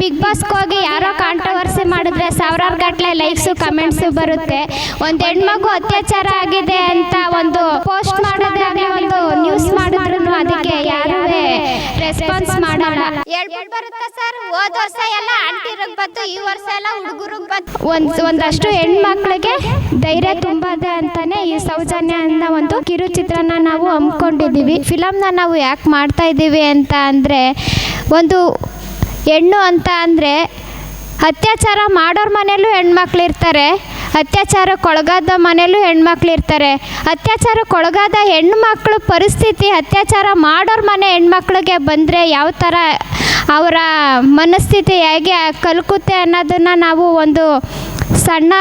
Big ಬಾಸ್ಗೆ ಹೋಗಿ ಯಾರೋ controversy ಮಾಡಿದ್ರೆ ಸಾವಿರಾರು ಗಟ್ಟಲೆ ಲೈಕ್ಸು ಕಮೆಂಟ್ಸು ಬರುತ್ತೆ. ಒಂದು ಹೆಣ್ಮಗು ಅತ್ಯಾಚಾರ ಆಗಿದೆ ಅಂತ ಒಂದು ಪೋಸ್ಟ್ ಮಾಡೋದಾಗಲಿ ಒಂದು ನ್ಯೂಸ್ ಮಾಡಿದ್ರು ಅದಕ್ಕೆ ಯಾರೂ ರೆಸ್ಪಾನ್ಸ್ ಮಾಡೋಣ ಸರ್ ಹೋದ ವರ್ಷ ಎಲ್ಲ ಆಂಟಿರಿಗೆ ಈ ವರ್ಷ ಎಲ್ಲ ಹುಡುಗರು ಬಂತು. ಒಂದು, ಒಂದಷ್ಟು ಹೆಣ್ಮಕ್ಳಿಗೆ ಧೈರ್ಯ ತುಂಬದೆ ಅಂತಾನೆ ಈ ಸೌಜನ್ಯ ಅನ್ನೋ ಒಂದು ಕಿರುಚಿತ್ರನ ನಾವು ಹಮ್ಮಿಕೊಂಡಿದ್ದೀವಿ. ಫಿಲಮ್ನ ನಾವು ಯಾಕೆ ಮಾಡ್ತಾ ಇದ್ದೀವಿ ಅಂತ ಅಂದರೆ, ಒಂದು ಹೆಣ್ಣು ಅಂತ ಅಂದರೆ ಅತ್ಯಾಚಾರ ಮಾಡೋರ ಮನೆಯಲ್ಲೂ ಹೆಣ್ಮಕ್ಳು ಇರ್ತಾರೆ ಅತ್ಯಾಚಾರಕ್ಕೊಳಗಾದ ಮನೆಯಲ್ಲೂ ಹೆಣ್ಮಕ್ಳು ಇರ್ತಾರೆ. ಅತ್ಯಾಚಾರಕ್ಕೊಳಗಾದ ಹೆಣ್ಮಕ್ಳು ಪರಿಸ್ಥಿತಿ ಅತ್ಯಾಚಾರ ಮಾಡೋರ ಮನೆ ಹೆಣ್ಮಕ್ಳಿಗೆ ಬಂದರೆ ಯಾವ ಥರ ಅವರ ಮನಸ್ಥಿತಿ ಹೇಗೆ ಕಲ್ಕುತ್ತೆ ಅನ್ನೋದನ್ನು ನಾವು ಒಂದು ಸಣ್ಣ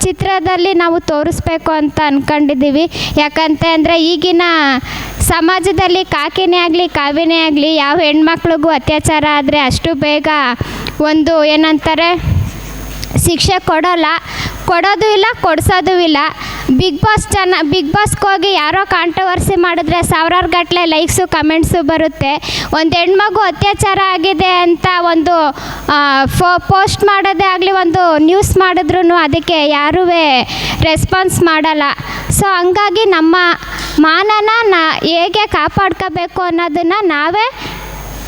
ಚಿತ್ರದಲ್ಲಿ ನಾವು ತೋರಿಸ್ಬೇಕು ಅಂತ ಅಂದ್ಕೊಂಡಿದ್ದೀವಿ ಯಾಕಂತ ಅಂದರೆ ಈಗಿನ ಸಮಾಜದಲ್ಲಿ ಕಾಕಿನೇ ಆಗಲಿ, ಕಾವಿನೇ ಆಗಲಿ, ಯಾವ ಹೆಣ್ಮಕ್ಳಿಗೂ ಅತ್ಯಾಚಾರ ಆದರೆ ಅಷ್ಟು ಬೇಗ ಒಂದು ಏನಂತಾರೆ, ಶಿಕ್ಷೆ ಕೊಡೋಲ್ಲ. ಕೊಡೋದು ಇಲ್ಲ, ಕೊಡ್ಸೋದು ಇಲ್ಲ. ಬಿಗ್ ಬಾಸ್ ಚೆನ್ನ ಬಿಗ್ ಬಾಸ್ಗೋಗಿ ಯಾರೋ ಕಾಂಟ್ರವರ್ಸಿ ಮಾಡಿದ್ರೆ ಸಾವಿರಾರು ಗಟ್ಟಲೆ ಲೈಕ್ಸು ಕಮೆಂಟ್ಸು ಬರುತ್ತೆ. ಒಂದು ಹೆಣ್ಮಗು ಅತ್ಯಾಚಾರ ಆಗಿದೆ ಅಂತ ಒಂದು ಫೋ ಪೋಸ್ಟ್ ಮಾಡೋದೇ ಆಗಲಿ, ಒಂದು ನ್ಯೂಸ್ ಮಾಡಿದ್ರೂ ಅದಕ್ಕೆ ಯಾರೂ ರೆಸ್ಪಾನ್ಸ್ ಮಾಡಲ್ಲ. ಸೊ ಹಂಗಾಗಿ ನಮ್ಮ ಮಾನನ ನಾ ಹೇಗೆ ಕಾಪಾಡ್ಕೋಬೇಕು ಅನ್ನೋದನ್ನು ನಾವೇ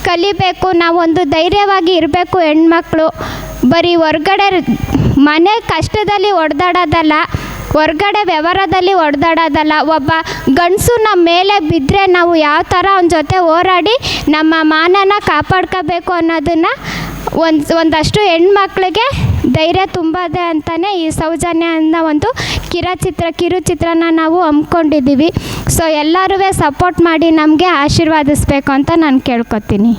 ಕಲಿಬೇಕು. ನಾವೊಂದು ಧೈರ್ಯವಾಗಿ ಇರಬೇಕು ಹೆಣ್ಮಕ್ಳು. ಬರೀ ಹೊರ್ಗಡೆ ಮನೆ ಕಷ್ಟದಲ್ಲಿ ಒಡೆದಾಡೋದಲ್ಲ, ಹೊರ್ಗಡೆ ವ್ಯವಹಾರದಲ್ಲಿ ಒಡೆದಾಡೋದಲ್ಲ, ಒಬ್ಬ ಗಂಡಸು ನಮ್ಮ ಮೇಲೆ ಬಿದ್ದರೆ ನಾವು ಯಾವ ಥರ ಅವನ ಜೊತೆ ಹೋರಾಡಿ ನಮ್ಮ ಮಾನನ ಕಾಪಾಡ್ಕೋಬೇಕು ಅನ್ನೋದನ್ನು ಒಂದು, ಒಂದಷ್ಟು ಹೆಣ್ಮಕ್ಳಿಗೆ ಧೈರ್ಯ ತುಂಬದೆ ಅಂತಲೇ ಈ ಸೌಜನ್ಯ ಅನ್ನೋ ಒಂದು ಕಿರಚಿತ್ರ ಕಿರುಚಿತ್ರನ ನಾವು ಹಮ್ಮಿಕೊಂಡಿದ್ದೀವಿ. ಸೊ ಎಲ್ಲರೂ ಸಪೋರ್ಟ್ ಮಾಡಿ ನಮಗೆ ಆಶೀರ್ವಾದಿಸ್ಬೇಕು ಅಂತ ನಾನು ಕೇಳ್ಕೊತೀನಿ.